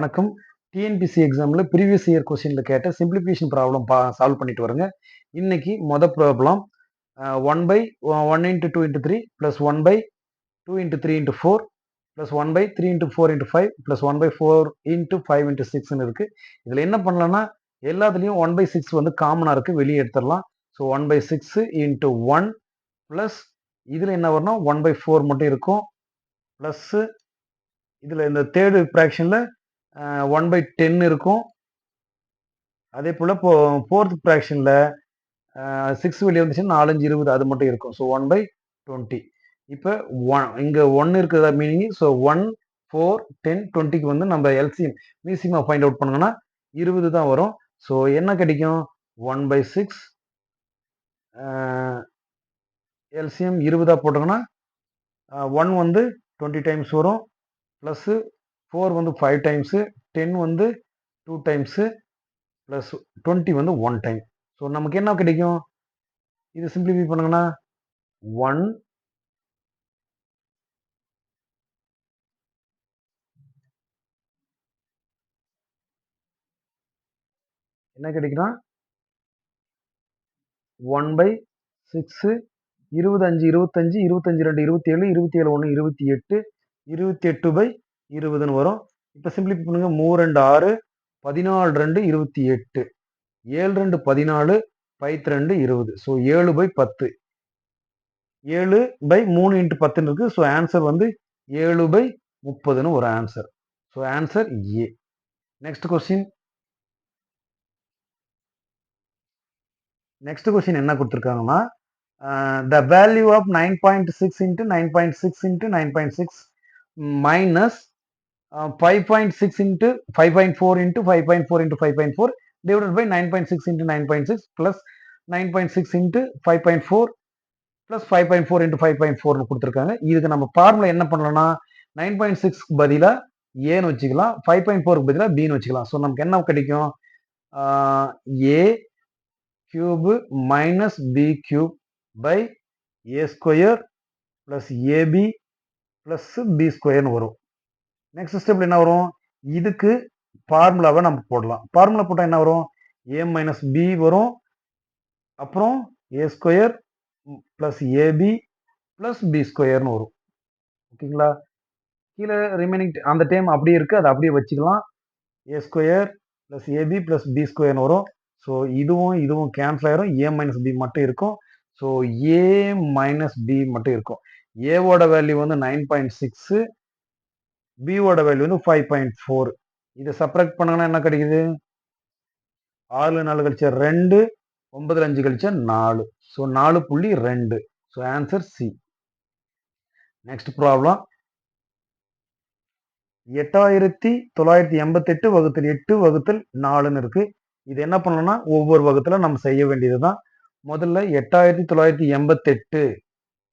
வணக்கம். டிஎன்பிசி எக்ஸாமில் previous year கொஸ்டினில் கேட்ட சிம்பிளிஃபிகேஷன் ப்ராப்ளம் பா சால்வ் பண்ணிட்டு வருங்க. இன்னைக்கு மொதல் problem one by one into two into three plus one by two into three into four plus one by three into four into five plus one by four into five into சிக்ஸ்னு இருக்குது இதில் என்ன பண்ணலாம்னா எல்லாத்துலேயும் one by six வந்து காமனாக இருக்குது வெளியே எடுத்துடலாம். So one by six into one plus இதில் என்ன வரணும்? ஒன் பை ஃபோர் மட்டும் இருக்கும். ப்ளஸ்ஸு இதில் இந்த தேர்டு ப்ராக்ஷனில் ஒன் பை டென் இருக்கும். அதே போல் இப்போ ஃபோர்த் ப்ராக்ஷனில் சிக்ஸ் வெளியே வந்துச்சுன்னா நாலஞ்சு இருபது அது மட்டும் இருக்கும். ஸோ ஒன் பை டுவெண்ட்டி இப்போ ஒன் இங்கே ஒன்று இருக்கிறதா meaning so one four ten டுவெண்ட்டிக்கு வந்து நம்ம எல்சிஎம் மிசிமா ஃபைண்ட் அவுட் பண்ணோம்னா இருபது தான் வரும். ஸோ என்ன கிடைக்கும்? ஒன் பை சிக்ஸ் எல்சிஎம் இருபதாக போட்டோங்கன்னா ஒன் வந்து டுவெண்ட்டி டைம்ஸ் வரும். ப்ளஸ்ஸு ஃபோர் வந்து ஃபைவ் டைம்ஸு டென் வந்து டூ டைம்ஸு ப்ளஸ் டுவெண்ட்டி வந்து ஒன் டைம் ஸோ நமக்கு என்ன கிடைக்கும்? இது சிம்பிளிஃபை பண்ணுங்கன்னா ஒன் என்ன கிடைக்குன்னா ஒன் பை சிக்ஸு இருபது அஞ்சு இருபத்தஞ்சு இருபத்தஞ்சு ரெண்டு இருபத்தி ஏழு இருபத்தி ஏழு ஒன்று இருபத்தி எட்டு இருபத்தி எட்டு பை இருபதுன்னு வரும். இப்போ சிம்பிளிஃபை பண்ணுங்க. மூ ரெண்டு ஆறு பதினாலு ரெண்டு இருபத்தி எட்டு. ஏழு ரெண்டு பதினாலு பைத்து ரெண்டு இருபது. ஸோ ஏழு பை பத்து. ஏழு பை மூணு இன்ட்டு பத்துன்னு இருக்குது ஸோ ஆன்சர் வந்து ஏழு பை முப்பதுன்னு ஒரு answer so answer A next question next question என்ன கொடுத்துருக்காங்கன்னா the value of nine point six into nine point six into nine point six minus five point six into five point four into five point four into five point four divided by nine point six into nine point six plus nine point six into five point four plus five point four into five point four கொடுத்துருக்காங்க. இதுக்கு நம்ம formula என்ன பண்ணலாம்னா nine point சிக்ஸ்க்கு பதிலாக ஏன்னு வச்சுக்கலாம் five point ஃபோருக்கு பதிலாக பின்னு வச்சுக்கலாம். ஸோ நமக்கு என்ன கிடைக்கும்? A cube minus B cube by A square plus AB plus B ஸ்கொயர்னு வரும். நெக்ஸ்ட் ஸ்டெப்ல என்ன வரும்? இதுக்கு ஃபார்முலாவை நம்ம போடலாம். ஃபார்முலா போட்டால் என்ன வரும்? ஏ மைனஸ் பி வரும். அப்புறம் A square plus AB plus B ஸ்கொயர்னு வரும். ஓகேங்களா? கீழே ரிமைனிங் அந்த டைம் அப்படியே இருக்குது அதை அப்படியே வச்சுக்கலாம். A square plus AB plus B ஸ்கொயர்னு வரும். ஸோ இதுவும் இதுவும் கேன்சல் ஆயிரும். ஏ மைனஸ் பி மட்டும் இருக்கும். ஸோ ஏ மைனஸ் பி மட்டும் இருக்கும். ஏவோட வேல்யூ வந்து நைன் பாயிண்ட் சிக்ஸு பியோட வேல்யூ வந்து ஃபைவ் பாயிண்ட் ஃபோர் இதை சப்ராக்ட் பண்ணாங்கன்னா என்ன கிடைக்குது? ஆறு நாலு கழிச்சா ரெண்டு ஒன்பதுல அஞ்சு கழிச்சா நாலு. ஸோ நாலு புள்ளி ரெண்டு. So answer C next problem எட்டாயிரத்தி தொள்ளாயிரத்தி எண்பத்தெட்டு வகுத்தல் எட்டு வகுத்தல் நாலுன்னு இருக்கு. இது என்ன பண்ணணும்னா ஒவ்வொரு வகுத்துல நம்ம செய்ய வேண்டியது தான் முதல்ல எட்டாயிரத்தி தொள்ளாயிரத்தி எண்பத்தெட்டு.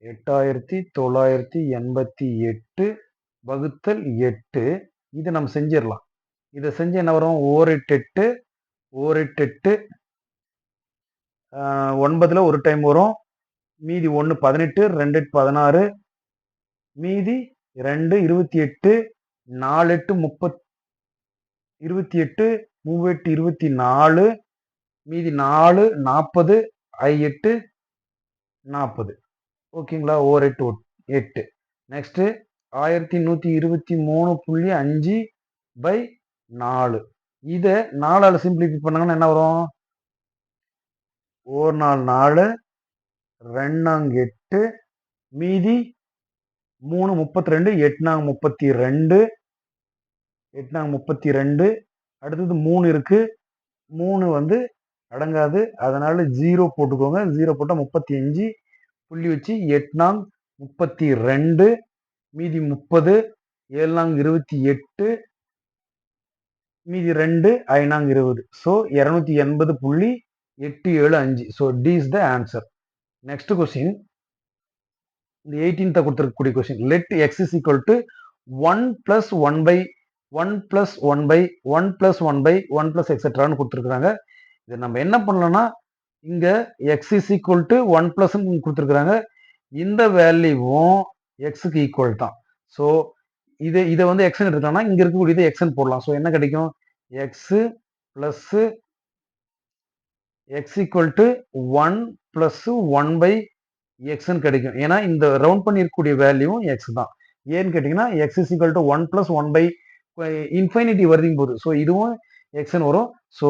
எட்டாயிரத்தி தொள்ளாயிரத்தி எண்பத்தி எட்டு. வகுத்தல் எட்டு. இதை நம்ம செஞ்சிடலாம். இதை செஞ்சு என்ன வரும்? ஓரிட்டெட்டு எட்டு ஒன்பதில் எட்டு ஒரு டைம் வரும். மீதி ஒன்று பதினெட்டு ரெண்டு எட்டு பதினாறு. மீதி ரெண்டு இருபத்தி எட்டு நாலு எட்டு முப்பத் இருபத்தி எட்டு மூணு எட்டு இருபத்தி நாலு. மீதி நாலு நாற்பது ஐ எட்டு நாற்பது. ஓகேங்களா? ஓர் எட்டு எட்டு. நெக்ஸ்ட்டு ஆயிரத்தி நூற்றி இருபத்தி மூணு புள்ளி அஞ்சு பை நாலு. இதை நாலால் சிம்பிளிஃபை பண்ணாங்கன்னா என்ன வரும்? ஒரு நாள் நாலு ரெண்டாங்க எட்டு மீதி மூணு முப்பத்தி ரெண்டு எட்நாங்க முப்பத்தி ரெண்டு எட்நாங்க முப்பத்தி ரெண்டு அடுத்தது மூணு இருக்கு. மூணு வந்து அடங்காது. அதனால ஜீரோ போட்டுக்கோங்க. ஜீரோ போட்டால் முப்பத்தி அஞ்சு புள்ளி வச்சு எட்நாங் முப்பத்தி ரெண்டு மீதி முப்பது ஏழாங்க இருபத்தி எட்டு மீதி ரெண்டு ஐநாங்க இருபது. ஸோ இரநூத்தி எண்பது புள்ளி எட்டு ஏழு அஞ்சு. So D is the answer next question இந்த எயிட்டீன்த்தை கொடுத்துருக்கக்கூடிய question let X is equal to one plus one by one plus one by one plus one by one plus எக்ஸெட்ரான்னு கொடுத்துருக்குறாங்க. இதை நம்ம என்ன பண்ணலாம்னா இங்கே X is equal to one பிளஸ்ன்னு கொடுத்துருக்குறாங்க. இந்த வேல்யூவும் எக்ஸுக்கு ஈக்குவல் தான். ஸோ இது இதை வந்து எக்ஸ்என் எடுத்துட்டோம்னா இங்கே இருக்கக்கூடியது எக்ஸ்என் போடலாம். ஸோ என்ன கிடைக்கும்? X plus x equal to one plus one by எக்ஸ்ன்னு கிடைக்கும். ஏன்னா இந்த ரவுண்ட் பண்ணியிருக்கக்கூடிய வேல்யூவும் எக்ஸ் தான். ஏன்னு கேட்டிங்கன்னா x is equal to one plus one by infinity வருதுங்க போது. ஸோ இதுவும் எக்ஸ்ன்னு வரும். ஸோ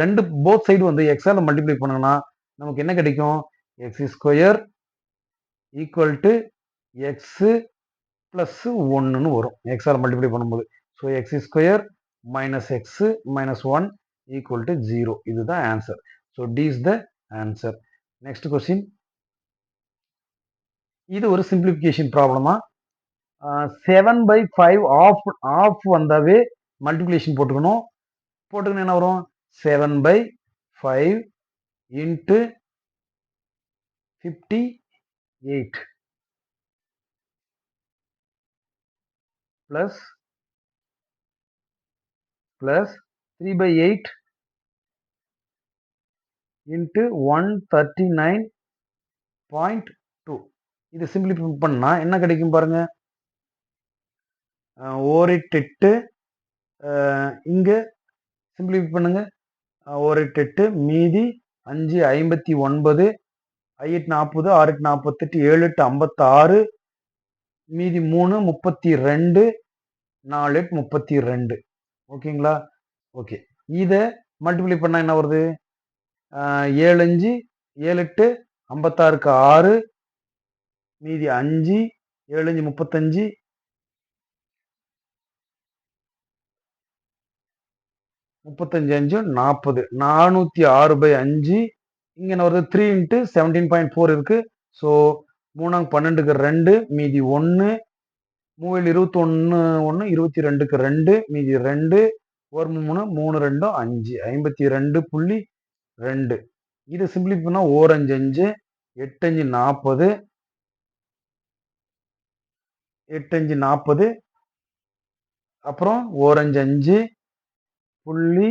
ரெண்டு போத் சைடு வந்து எக்ஸால் மல்டிப்ளை பண்ணோம்னா நமக்கு என்ன கிடைக்கும்? X square equal to x plus ஒன்றுன்னு வரும். எக்ஸால் மல்டிப்ளை பண்ணும்போது. So x square minus x minus one equal to zero இதுதான் answer so D is the answer next question இது ஒரு சிம்பிளிஃபிகேஷன் ப்ராப்ளமா seven by five of of வந்தாவே multiplication போட்டுக்கணும். போட்டுக்கணும் என்ன வரும்? Seven by five into fifty eight plus plus 3 by 8 into 139.2 இது சிம்பிளிஃபை பண்ணா என்ன கிடைக்கும் பாருங்க? அஹ் எட்டு இங்க சிம்பிளிஃபை பண்ணுங்க. அஹ் எட்டு மீதி அஞ்சு ஐம்பத்தி ஒன்பது ஐ எட்டு நாற்பது ஆறு எட்டு நாற்பத்தெட்டு ஏழு எட்டு ஐம்பத்தாறு மீதி மூணு முப்பத்தி ரெண்டு நாலு எட்டு முப்பத்தி ரெண்டு ஓகேங்களா? ஓகே. இதை மல்டிப்ளை பண்ணால் என்ன வருது? ஏழு அஞ்சு ஏழு எட்டு ஐம்பத்தாறுக்கு ஆறு மீதி அஞ்சு ஏழு அஞ்சு முப்பத்தஞ்சு. முப்பத்தஞ்சு அஞ்சு நாற்பது. நானூற்றி ஆறு பை அஞ்சு. இங்கே என்ன வருது? Three into seventeen point four இருக்குது ஸோ மூணாங்க பன்னெண்டுக்கு ரெண்டு மீதி ஒன்று மூவில் இருபத்தி ஒன்று ஒன்று இருபத்தி ரெண்டுக்கு ரெண்டு மீதி ரெண்டு ஒரு மூணு மூணு ரெண்டும் அஞ்சு. ஐம்பத்தி ரெண்டு புள்ளி ரெண்டு. இது சிம்பிளி பண்ணால் ஓரஞ்சு அஞ்சு எட்டஞ்சு நாற்பது எட்டஞ்சு நாற்பது அப்புறம் ஓரஞ்சு அஞ்சு புள்ளி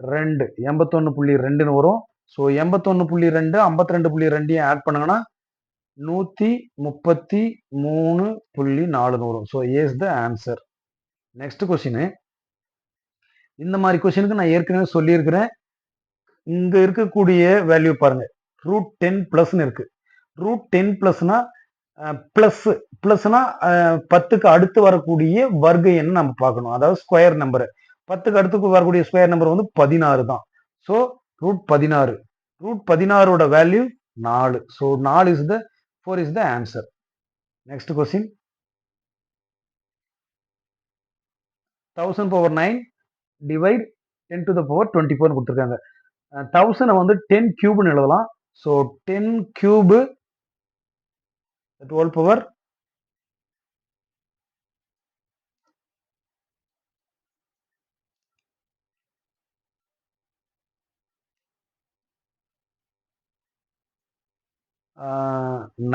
ரெண்டு. எண்பத்தொன்று புள்ளி ரெண்டுன்னு வரும். ஸோ எண்பத்தொன்று புள்ளி ரெண்டு ஐம்பத்தி ரெண்டு புள்ளி ரெண்டையும் ஆட் பண்ணுங்கன்னா நூற்றி முப்பத்தி மூணு புள்ளி நாலுன்னு வரும் so as the answer next question இந்த மாதிரி கொஷினுக்கு நான் ஏற்கனவே சொல்லியிருக்கிறேன். இங்கே இருக்கக்கூடிய வேல்யூ பாருங்க. ரூட் டென் ப்ளஸ்ன்னு இருக்கு. ரூட் டென் ப்ளஸ்னா ப்ளஸ் ப்ளஸ்னா பத்துக்கு அடுத்து வரக்கூடிய வர்க்க எண் நம்ம பார்க்கணும். அதாவது ஸ்கொயர் நம்பரு பத்துக்கு அடுத்து வரக்கூடிய ஸ்கொயர் நம்பர் வந்து பதினாறு தான். ஸோ ரூட் பதினாறு. ரூட் பதினாறோட வேல்யூ நாலு. ஸோ நாலு is the four is the answer next question thousand power nine divide ten to the power twenty ஃபோர்னு கொடுத்துருக்காங்க. தௌசண்டை வந்து டென் கியூப்னு எழுதலாம். So ten cube twelve power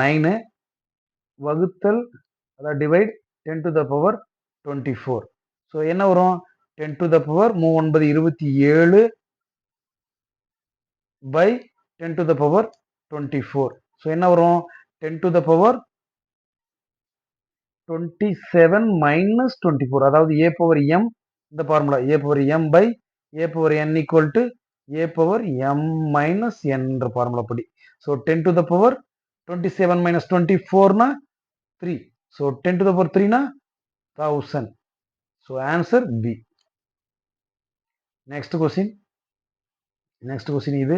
nine வகுத்தல் அதாவது divide ten to the power twenty four so என்ன வரும்? டென் டு த பவர் மூ ஒன்பது இருபத்தி ஏழு by ten to the power twenty four so என்ன வரும்? Ten to the power twenty seven minus twenty four அதாவது ஏ பவர் எம் இந்த formula a power m by a power n equal to a power m minus என்ற formula படி. So ten to the power twenty seven minus twenty ஃபோர்னா three so ten to the power த்ரீனா thousand so answer B next question next question இது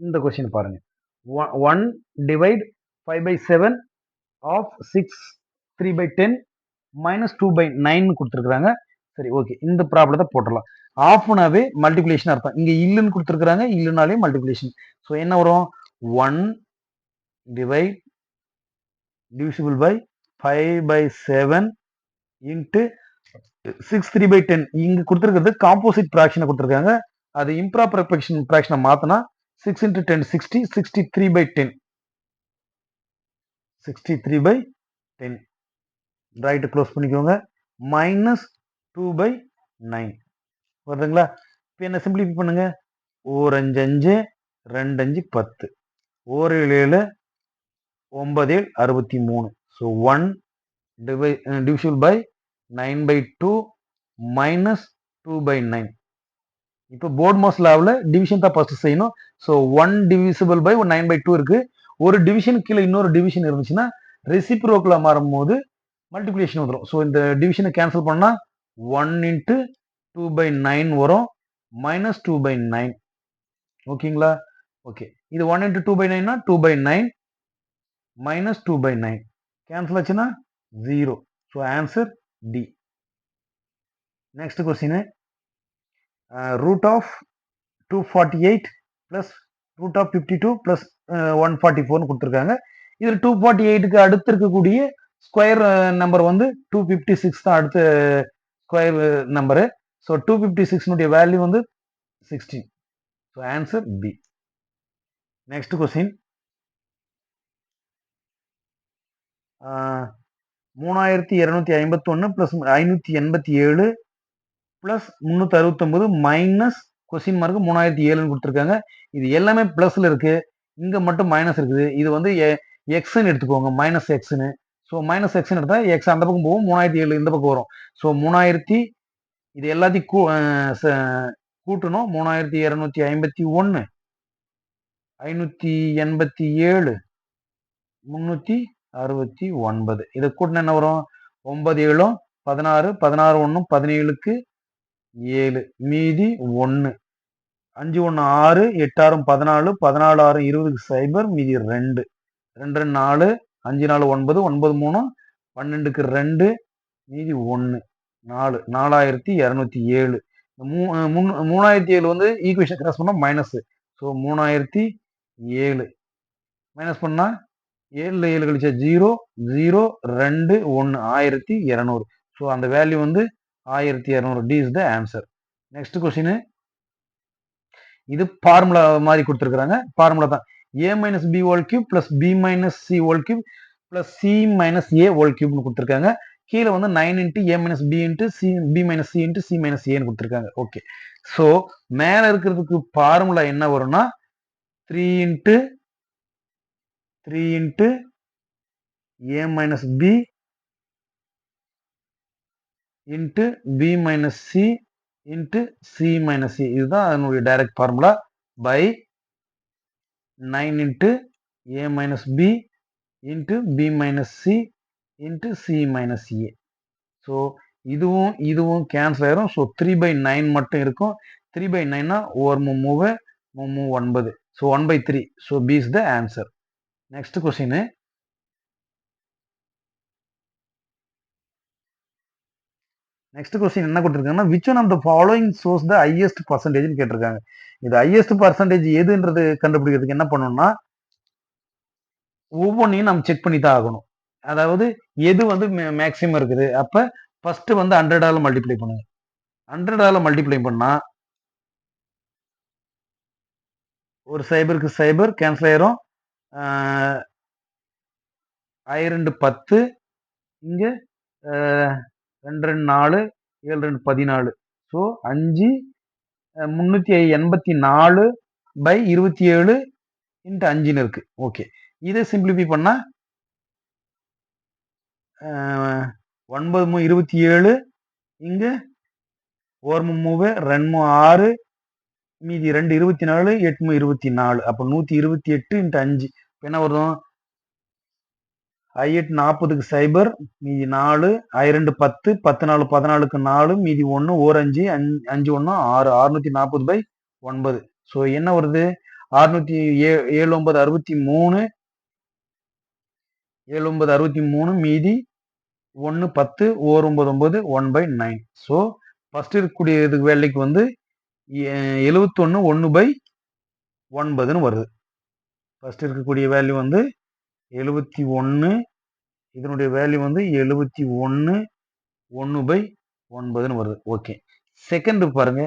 இந்த question பாருங்க. One divide five by seven of six three by ten minus two by nine கொடுத்துருக்குறாங்க. சரி okay இந்த ப்ராப்ளத்தை போட்டுடலாம். ஆஃப்னாவே multiplication அர்த்தம். இங்க இல்லுன்னு கொடுத்துருக்குறாங்க இல்லுனாலே மல்டிபிளேஷன் ஸோ என்ன வரும்? One divide divisible by five by seven into six three by ten இங்க கொடுத்துருக்கிறது காம்போசிட் ப்ராக்ஷனை கொடுத்துருக்காங்க. அது இம்ப்ராப்பர் ப்ராக்ஷன் ப்ராக்ஷனை மாத்தினா six into ten sixty sixty three by ten sixty three by ten right close பண்ணிக்கோங்க. Minus two by nine வருதுங்களா? இப்போ என்ன சிம்பிளிஃபை பண்ணுங்க. ஓர் அஞ்சு அஞ்சு ரெண்டு அஞ்சு பத்து. ஓர் ஏழு ஏழு ஒன்பது ஏழு அறுபத்தி மூணு so one divide divisible by nine by two minus two by nine இப்போ போர்ட் மாஸ் லாவில் டிவிஷன் தான் ஃபர்ஸ்ட் செய்யணும். So one divisible by one nine by two இருக்கு. ஒரு டிவிஷன் கீழே இன்னொரு டிவிஷன் இருந்துச்சுன்னா ரெசிப்ரோக்கில் மாறும்போது மல்டிப்ளிகேஷன் வந்துடும் ஸோ இந்த டிவிஷனை கேன்சல் பண்ணால் one into two by nine வரும். மைனஸ் டூ பை நைன் ஓகேங்களா? ஓகே. இது one into two by நைன்னா two by nine minus two by nine cancel ஆச்சுன்னா zero so answer D next question root of two forty eight plus root of fifty two plus one forty ஃபோர்னு கொடுத்துருக்காங்க. இதில் two forty எயிட்டுக்கு அடுத்து இருக்கக்கூடிய square number வந்து two fifty six தான் அடுத்த square number so two fifty சிக்ஸ்னுடைய value வந்து sixteen so answer B next question மூணாயிரத்தி இரநூத்தி ஐம்பத்தொன்று ப்ளஸ் ஐநூற்றி எண்பத்தி ஏழு ப்ளஸ் முந்நூற்றி அறுபத்தொம்பது மைனஸ் கொஸ்டின் மார்க் மூணாயிரத்தி ஏழுன்னு கொடுத்துருக்காங்க. இது எல்லாமே ப்ளஸில் இருக்குது இங்கே மட்டும் மைனஸ் இருக்குது. இது வந்து எக்ஸ்ன்னு எடுத்துக்கோங்க. மைனஸ் எக்ஸ்னு ஸோ மைனஸ் எக்ஸ்னு எடுத்தால் எக்ஸ் அந்த பக்கம் போகும். மூணாயிரத்தி ஏழு இந்த பக்கம் வரும். ஸோ மூணாயிரத்தி இது எல்லாத்தையும் கூ கூட்டணும். மூணாயிரத்தி இரநூத்தி ஐம்பத்தி ஒன்று ஐநூற்றி எண்பத்தி ஏழு. முந்நூற்றி அறுபத்தி ஒன்பது. இதை கூட்டின என்ன வரும்? ஒன்பது ஏழும் பதினாறு பதினாறு ஒன்றும் பதினேழுக்கு ஏழு. மீதி ஒன்று அஞ்சு ஒன்று ஆறு எட்டாறும் பதினாலு பதினாலு ஆறு இருபதுக்கு சைபர் மீதி ரெண்டு. ரெண்டு ரெண்டு நாலு அஞ்சு நாலு ஒன்பது ஒன்பது மூணு பன்னெண்டுக்கு ரெண்டு மீதி ஒன்று நாலு நாலாயிரத்தி இரநூத்தி ஏழு. மூ மூணாயிரத்தி ஏழு வந்து ஈக்குவேஷன் கிராஸ் பண்ணால் மைனஸ் ஸோ மூணாயிரத்தி ஏழு. மைனஸ் பண்ணால் ஏழில் ஏழு கழிச்சா ஜீரோ ஜீரோ ரெண்டு ஒன்று ஆயிரத்தி இரநூறு. ஸோ அந்த வேல்யூ வந்து ஆயிரத்தி இரநூறு. D is the answer next question இது ஃபார்முலா மாதிரி கொடுத்துருக்குறாங்க. ஃபார்முலா தான். A minus b whole cube plus b minus c whole cube plus c minus a whole கியூப்னு கொடுத்துருக்காங்க. கீழே வந்து nine into a minus b into c b minus c into c minus ஏன்னு கொடுத்துருக்காங்க. Okay so மேலே இருக்கிறதுக்கு formula என்ன வரும்னா three into three into a minus b into b minus c into c minus c இதுதான் அதனுடைய direct formula by nine into a minus b into b minus c into c minus a so இதுவும் இதுவும் cancel ஆயிரும். So three by nine மட்டும் இருக்கும். Three by நைன்னா or மூவு மூ ஒன்பது. So one by three so B is the answer next question next question என்ன கொடுத்துருக்காங்கன்னா which one of the following source the highest பர்சன்டேஜ்னு கேட்டிருக்காங்க. இது ஹையஸ்ட் பர்சன்டேஜ் எதுன்றது கண்டுபிடிக்கிறதுக்கு என்ன பண்ணணும்னா ஒவ்வொன்றையும் நம்ம செக் பண்ணி தான் ஆகணும். அதாவது எது வந்து மேக்சிமம் இருக்குது? அப்போ ஃபர்ஸ்ட் வந்து ஹண்ட்ரடால மல்டிப்ளை பண்ணுங்க. ஹண்ட்ரடால மல்டிப்ளை பண்ணா ஒரு சைபருக்கு சைபர் கேன்சல் ஆயிரும். ஆயிரண்டு ரெண்டு பத்து இங்கே ரெண்டு ரெண்டு நாலு ஏழு ரெண்டு பதினாலு. ஸோ அஞ்சு முந்நூற்றி எண்பத்தி நாலு பை இருபத்தி ஏழு இன்ட்டு அஞ்சுன்னு இருக்கு. ஓகே இதை சிம்பிளிஃபை பண்ணால் ஒன்பது மூ இருபத்தி ஏழு. இங்கு ஒரு மூவு ரெண்டு ஆறு மீதி ரெண்டு இருபத்தி நாலு எட்டு மூ இருபத்தி நாலு. அப்போ நூற்றி இருபத்தி எட்டு இன்ட்டு அஞ்சு. இப்போ என்ன வரும் ஐ எட்டு நாற்பதுக்கு சைபர் மீதி நாலு ஐ ரெண்டு பத்து பத்து நாலு பதினாலுக்கு நாலு மீதி ஒன்று ஓர் அஞ்சு அஞ்சு அஞ்சு ஒன்று ஆறு அறுநூத்தி நாற்பது பை ஒன்பது. ஸோ என்ன வருது? அறுநூத்தி ஏ ஏழு ஒன்பது அறுபத்தி மூணு ஏழு ஒன்பது அறுபத்தி மூணு மீதி ஒன்று பத்து ஓர் ஒன்பது ஒன்பது one by nine. So first இருக்கக்கூடிய இது வேலைக்கு வந்து எழுவத்தொன்று ஒன்று பை ஒன்பதுன்னு வருது. ஃபர்ஸ்ட் இருக்கக்கூடிய வேல்யூ வந்து எழுபத்தி ஒன்று இதனுடைய வேல்யூ வந்து எழுபத்தி ஒன்று ஒன்று பை ஒன்பதுன்னு வருது. ஓகே செகண்ட் பாருங்க.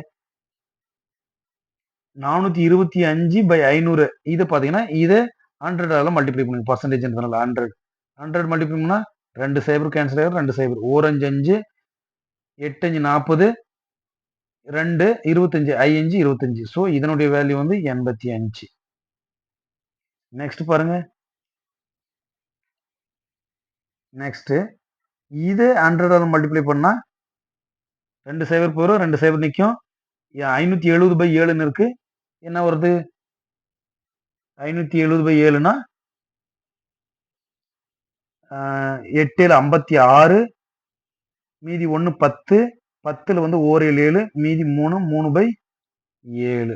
நானூற்றி இருபத்தி அஞ்சு பை ஐநூறு. இதை பார்த்தீங்கன்னா இதை ஹண்ட்ரடால மல்டிப்ளை பண்ணுங்க. பர்சன்டேஜ்ன்றதுனால ஹண்ட்ரட் ஹண்ட்ரட் மல்டிப்ளை பண்ணால் ரெண்டு சைபர் கேன்சல் ஆகிடும் ரெண்டு சைபர் ஓரஞ்சு அஞ்சு எட்டு அஞ்சு நாற்பது ரெண்டு இருபத்தஞ்சு ஐ அஞ்சு இருபத்தஞ்சு. ஸோ இதனுடைய வேல்யூ வந்து எண்பத்தி அஞ்சு. நெக்ஸ்ட் பாருங்க. நெக்ஸ்ட்டு இது ஹண்ட்ரடால் மல்டிப்ளை பண்ணால் ரெண்டு சைபர் போயிடும் ரெண்டு சைபர் நிற்கும் ஐநூற்றி எழுபது பை ஏழுன்னு இருக்குது என்ன வருது? ஐநூற்றி எழுபது பை ஏழுனா எட்டில் ஐம்பத்தி ஆறு மீதி ஒன்று பத்து பத்தில் வந்து ஓர் ஏழு ஏழு மீதி மூணு மூணு பை ஏழு.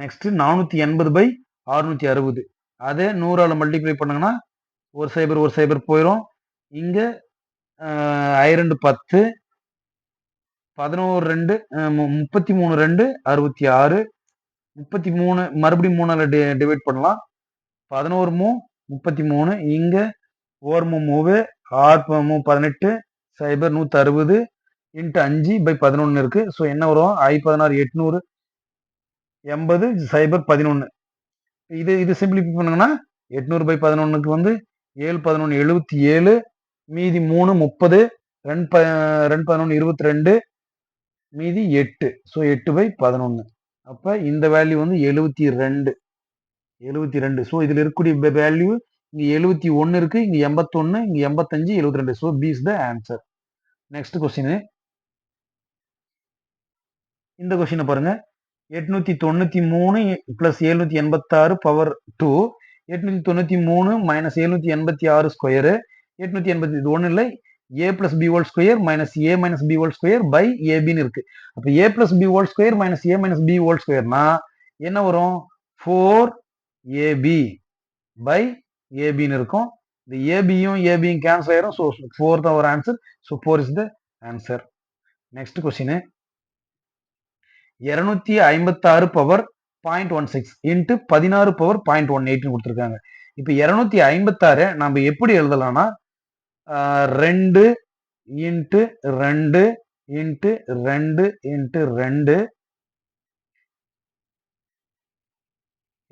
நெக்ஸ்ட் நானூற்றி எண்பது பை அறுநூற்றி அறுபது. அதே நூறால் மல்டிப்ளை பண்ணுங்கன்னா ஒரு சைபர் ஒரு சைபர் போயிடும் இங்கே ஐ ரெண்டு பத்து பதினோரு ரெண்டு முப்பத்தி மூணு ரெண்டு அறுபத்தி ஆறு. முப்பத்தி மூணு மறுபடியும் மூணால் டி டிவைட் பண்ணலாம். பதினோரு மூ முப்பத்தி மூணு இங்கே ஓர்மு மூவு ஆர்மு பதினெட்டு சைபர் நூற்றி அறுபது இன்ட்டு அஞ்சு பை பதினொன்று இருக்குது ஸோ என்ன வரும்? ஐ பதினாறு எட்நூறு எண்பது சைபர் பதினொன்று இது இது சிம்பிளிஃபை பண்ணுங்கன்னா எட்நூறு பை பதினொன்றுக்கு வந்து ஏழு பதினொன்று எழுபத்தி ஏழு மீதி மூணு முப்பது ரெண்டு ப ரெண்டு பதினொன்று இருபத்தி ரெண்டு மீதி எட்டு. ஸோ எட்டு பை பதினொன்று அப்போ இந்த வேல்யூ வந்து எழுபத்தி ரெண்டு. எழுபத்தி ரெண்டு. ஸோ இதில் இருக்கக்கூடிய வேல்யூ இங்கே எழுபத்தி ஒன்று இருக்குது இங்கே எண்பத்தொன்று இங்கே எண்பத்தஞ்சு எழுபத்தி ரெண்டு. So B is the answer next question இந்த கொஸ்டினை பாருங்க. எட்நூத்தி தொண்ணூத்தி மூணு பிளஸ் எழுநூத்தி எண்பத்தாறு பவர் டூ எட்நூத்தி தொண்ணூத்தி மூணு மைனஸ் எழுநூத்தி எண்பத்தி ஆறு ஸ்கொயரு எட்நூத்தி எண்பத்தி இது ஒன்றும் இல்லை. A plus B whole square minus A minus B whole square by ஏபின்னு இருக்கு. அப்போ A plus B whole square minus A minus B whole ஸ்கொயர்னா என்ன வரும்? ஃபோர் ஏபி பை ஏபின்னு இருக்கும். இந்த ஏபியும் ஏபியும் கேன்சல் ஆயிரும். ஸோ ஃபோர் தான் ஒரு answer so four is the answer next question இருநூத்தி ஐம்பத்தாறு power point one six into பதினாறு பவர் பாயிண்ட் ஒன் எயிட்னு கொடுத்துருக்காங்க. இப்போ இரநூத்தி ஐம்பத்தாறு நம்ம எப்படி எழுதலாம்னா ரெண்டு இன்ட்டு ரெண்டு இன்ட்டு ரெண்டு இன்ட்டு ரெண்டு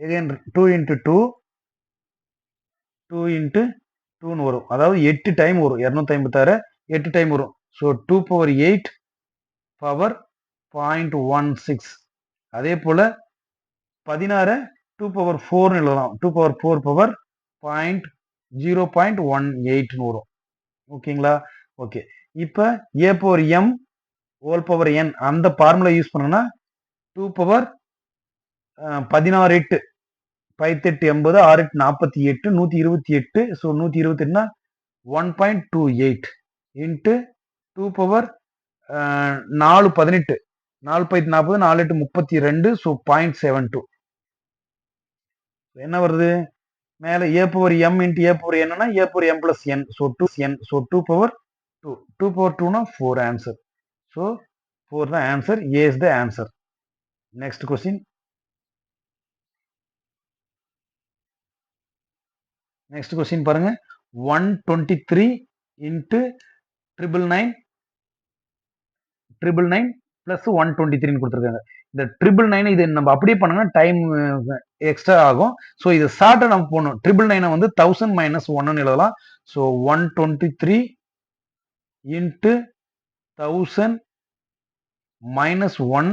again two into two two into டூன்னு வரும். அதாவது எட்டு டைம் வரும். இரநூத்தி ஐம்பத்தாறு எட்டு டைம் வரும். So two power eight power point one six அதே போல் பதினாறு டூ பவர் ஃபோர்னு எழுதலாம். Two power four power point zero point one எயிட்னு வரும். ஓகேங்களா? ஓகே இப்போ a power m whole power n அந்த ஃபார்முலா யூஸ் பண்ணோன்னா டூ பவர் பதினாறு எட்டு பைத்தெட்டு எண்பது ஆறு எட்டு நாற்பத்தி எட்டு நூற்றி இருபத்தி எட்டு ஸோ நூற்றி இருபத்தி one point two eight into two power நாலு பதினெட்டு நாலு பைத்து நாற்பது நாலு எட்டு முப்பத்தி ரெண்டு ஸோ பாயிண்ட் செவன் டூ என்ன வருது? மேலே a power m into a power என்னன்னா a power m plus n so two n so two power two two power டூனா ஃபோர் ஆன்சர் ஸோ ஃபோர் தான் answer A is the answer next question next question பாருங்க. One twenty three into triple nine triple nine plus one twenty த்ரீன்னு கொடுத்துருக்காங்க. இந்த triple nine இது நம்ம அப்படியே பண்ணோம்னா டைம் எக்ஸ்ட்ரா ஆகும். ஸோ இது ஷார்ட்டாக நம்ம போகணும் ட்ரிபிள் நைனை வந்து தௌசண்ட் மைனஸ் ஒன்னு எழுதலாம். So one twenty three into thousand minus one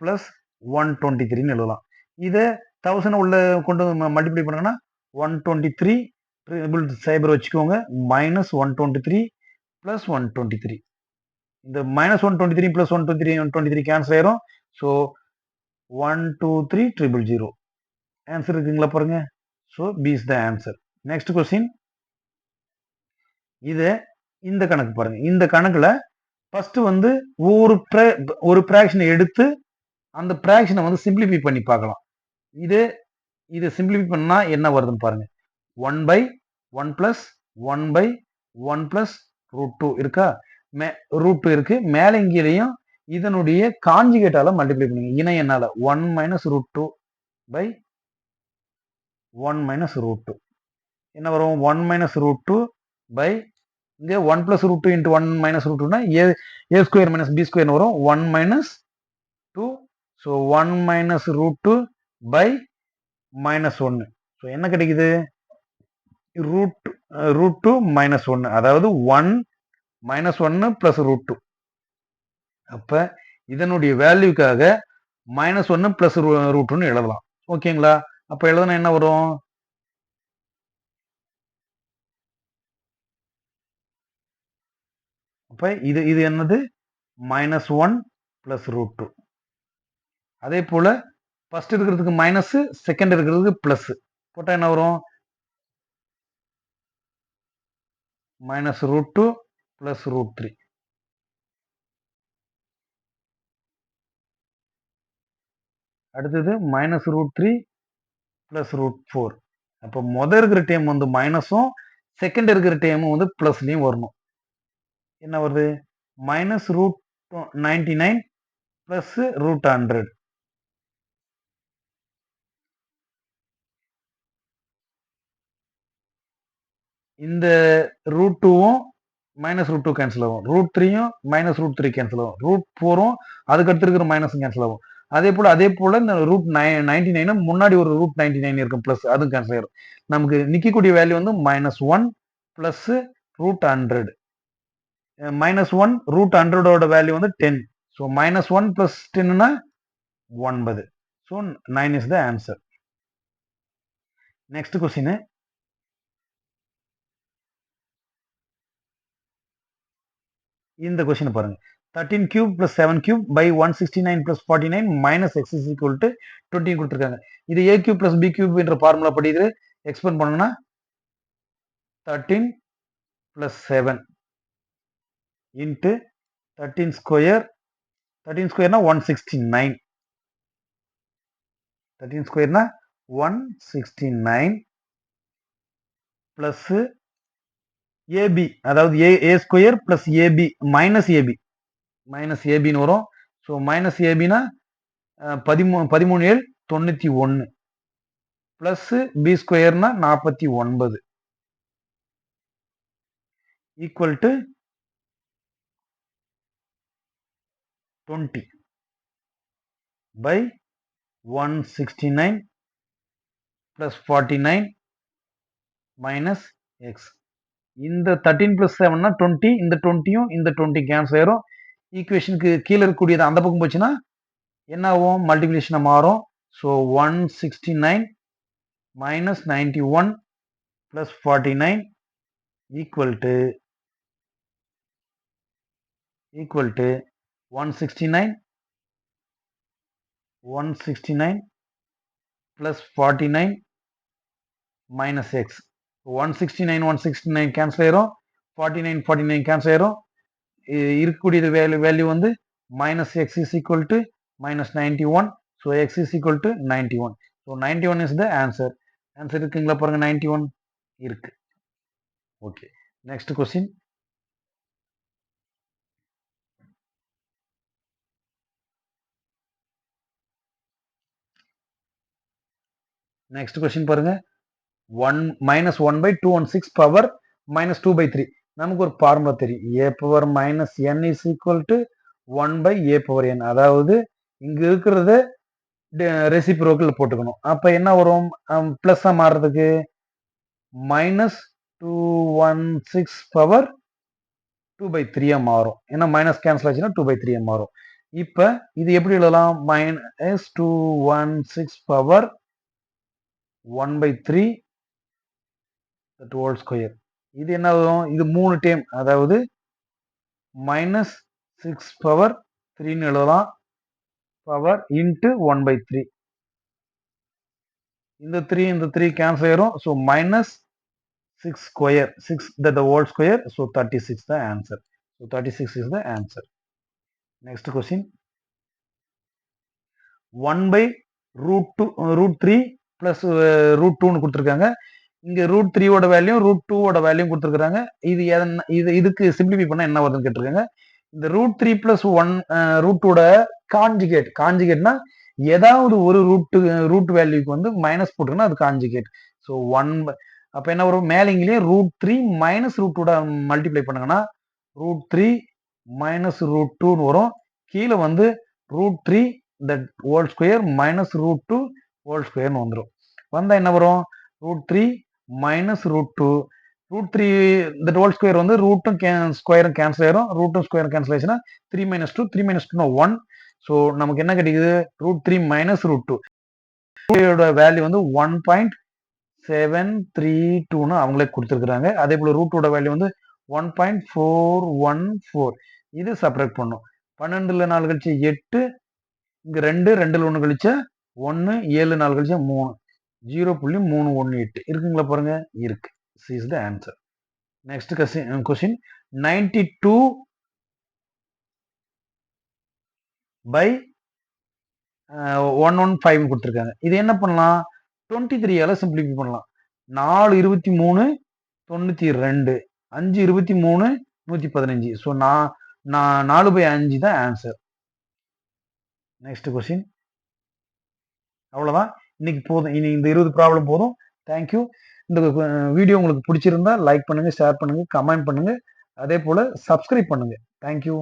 plus one twenty த்ரீன்னு எழுதலாம். இதை தௌசண்ட் உள்ள கொண்டு மல்டிப்ளை பண்ணுங்கன்னா ஒன் டுவெண்ட்டி த்ரீ ட்ரிபிள் சைபர் வச்சுக்கோங்க. Minus one twenty three plus one twenty three இந்த minus one twenty three plus one twenty three one twenty three cancel ஆயிரும். So one two three triple zero answer இருக்குங்களா பாருங்க. So B is the answer next question இது இந்த கணக்கு பாருங்க. இந்த கணக்குல ஃபர்ஸ்ட் வந்து ஒரு ஒரு ப்ராக்ஷனை எடுத்து அந்த ப்ராக்ஷனை வந்து சிம்பிளிஃபை பண்ணி பார்க்கலாம். இது இது சிம்பிளிஃபை பண்ணால் என்ன வருதுன்னு பாருங்கள் one by one plus one by one plus root two இருக்கா? மே ரூட் டூ இருக்குது மேலே இங்கேயும் இதனுடைய காஞ்சிகேட்டால் மல்டிப்ளை பண்ணுங்க. இணை என்னால one minus root two by one minus root two என்ன வரும்? One minus root two by இங்கே one plus root two into one minus root டூனா a a square minus b ஸ்கொயர்னு வரும். One minus two so one minus root two by minus ஒன்று so என்ன கிடைக்குது? Root root two minus ஒன்று அதாவது one minus ஒன்று ப்ளஸ் ரூட் டூ அப்போ இதனுடைய வேல்யூக்காக மைனஸ் ஒன்று ப்ளஸ் ரூட் டூன்னு எழுதலாம். ஓகேங்களா அப்போ எழுதுனா என்ன வரும்? அப்போ இது இது என்னது? Minus one plus root two அதே போல் ஃபர்ஸ்ட் இருக்கிறதுக்கு மைனஸ் செகண்ட் இருக்கிறதுக்கு பிளஸ் போட்டா என்ன வரும்? Minus root two plus root three அடுத்தது minus root three plus root four அப்போ மொதல் இருக்கிற டேம் வந்து மைனஸும் செகண்ட் இருக்கிற டேமும் வந்து பிளஸ்லையும் வரணும். என்ன வருது? Minus root ninety nine plus root hundred இந்த ரூட் டூவும் மைனஸ் ரூட் டூ கேன்சல் ஆகும். ரூட் த்ரீயும் மைனஸ் ரூட் த்ரீ கேன்சல் ஆகும். ரூட் ஃபோரும் அதுக்கு அடுத்து இருக்கிற மைனஸும் கேன்சல் ஆகும். அதே போல் அதே போல் இந்த ரூட் நைன் நைன்டி நைனும் முன்னாடி ஒரு ரூட் நைன்டி நைன் இருக்கும். ப்ளஸ் அதுவும் கேன்சல் ஆயிரும். நமக்கு நிற்கக்கூடிய வேல்யூ வந்து minus one plus root hundred minus one root ஹண்ட்ரடோட value வந்து ten so minus one plus டென்னா ஒன்பது. So nine is the answer next question இந்த கொஸ்டின் பாருங்க. Thirteen cube plus seven cube by one sixty nine plus forty nine minus x is equal to twenty கொடுத்துருக்காங்க. இது a cube plus b cube என்ற formula படி இது expand பண்ணணும்னா thirteen plus seven into thirteen square thirteen ஸ்கொயர்னா one sixty nine thirteen ஸ்கொயர்னா one sixty nine plus ab அதாவது a a square plus ab minus ab minus ஏபின்னு வரும். So minus ஏபினா பதிமூணு பதிமூணு ஏழு தொண்ணூற்றி ஒன்று ப்ளஸ்ஸு பி ஸ்கொயர்னா நாற்பத்தி ஒன்பது. Equal to twenty by one sixty nine plus forty nine minus x இந்த தேர்ட்டீன் ப்ளஸ் செவன்னா டுவெண்ட்டி இந்த டுவெண்ட்டியும் இந்த டுவெண்ட்டி கேன்சல் ஆயிரும் ஈக்குவேஷனுக்கு கீழே இருக்கக்கூடியது அந்த பக்கம் போச்சுன்னா என்ன ஆகும்? மல்டிபிளேஷனை மாறும். So one sixty nine minus ninety one plus forty nine equal to equal to one sixty nine one sixty nine plus forty nine minus X one sixty nine one sixty nine cancel ஆயிரும். Forty nine forty nine cancel ஆயிரும் இருக்கக்கூடிய value value வந்து minus X is equal to minus ninety one so X is equal to ninety one so ninety one is the answer answer இருக்குங்களா பாருங்க ninety one இருக்கு. Okay next question next question பாருங்க. One minus one by two one six power minus two by three நமக்கு ஒரு formula தெரியும். A power minus N is equal to one by A power N அதாவது இங்கே இருக்கிறத ரெசிப்ரோக்கில் போட்டுக்கணும். அப்போ என்ன வரும்? ப்ளஸ்ஸாக மாறுறதுக்கு? Minus two one six power two by த்ரீயாக மாறும். ஏன்னா மைனஸ் கேன்சல் ஆச்சுன்னா டூ பை த்ரீயா மாறும். இப்போ இது எப்படி எழுதலாம்? Minus two one six power one by three that whole square இது என்ன ஆகும் இது மூணு டைம் அதாவது மைனஸ் சிக்ஸ் பவர் த்ரீன்னு எழுதலாம். Power into one by three இந்த த்ரீ இந்த த்ரீ கேன்சல் ஆயிரும். So minus six square six the whole square so thirty six the answer so thirty six is the answer next question one by root two root three plus root டூன்னு கொடுத்துருக்காங்க. இங்க root த்ரீயோட value root டூவோட value கொடுத்துருக்காங்க இது இது இதுக்கு simplify பண்ண என்ன வருதுன்னு கேட்டிருக்காங்க. இந்த ரூட் த்ரீ பிளஸ் ஒன் ரூட்டோட காஞ்சிகேட் காஞ்சிகேட்னா ஏதாவது ஒரு ரூட் ரூட் வேல்யூக்கு வந்து மைனஸ் போட்டுருன்னா அது காஞ்சிகேட் ஸோ ஒன் அப்போ என்ன வரும்? மேலிங்கிலேயே ரூட் த்ரீ மைனஸ் ரூட்டோட மல்டிப்ளை பண்ணுங்கன்னா ரூட் த்ரீ மைனஸ் ரூட் டூன்னு வரும். கீழே வந்து root three that whole square minus root two whole ஸ்கொயர்னு வந்துடும் வந்தால் என்ன வரும்? Root three minus root two root three இந்த டோல் ஸ்கொயர் வந்து ரூட்டும் கே ஸ்கொயரும் கேன்சல் ஆயிரும். ரூட்டும் ஸ்கொயரும் கேன்சல் ஆயிடுச்சுன்னா three minus two three minus டூனா ஒன் ஸோ நமக்கு என்ன கிடைக்குது? Root three minus root two value வந்து ஒன் பாயிண்ட் செவன் த்ரீ டூன்னு அவங்களே கொடுத்துருக்குறாங்க. அதே போல் ரூட்டோட வேல்யூ வந்து one point four one four இது செப்பரேட் பண்ணும். பன்னெண்டுல நாலு கழிச்சு எட்டு இங்கே ரெண்டு ரெண்டில் ஒன்று கழிச்சா ஒன்று ஏழு நாலு கழிச்சா மூணு. ஜீரோ புள்ளி மூணு ஒன்று எட்டு. இருக்குங்களா பாருங்க? இருக்கு. Is the answer next question question ninety two by one one five கொடுத்துருக்காங்க. இது என்ன பண்ணலாம்? டுவெண்ட்டி த்ரீயால சிம்பிளிஃபை பண்ணலாம். நாலு இருபத்தி மூணு தொண்ணூற்றி ரெண்டு. அஞ்சு இருபத்தி மூணு நூற்றி பதினஞ்சு. ஸோ நான் நான் நாலு பை அஞ்சு தான் ஆன்சர் நெக்ஸ்ட் கொஸ்டின் அவ்வளோதான் இன்னைக்கு போதும். இனி இந்த இருபது ப்ராப்ளம் போதும். தேங்க்யூ இந்த வீடியோ உங்களுக்கு பிடிச்சிருந்தா லைக் பண்ணுங்க ஷேர் பண்ணுங்க கமெண்ட் பண்ணுங்க. அதே போல சப்ஸ்கிரைப் பண்ணுங்க. தேங்க்யூ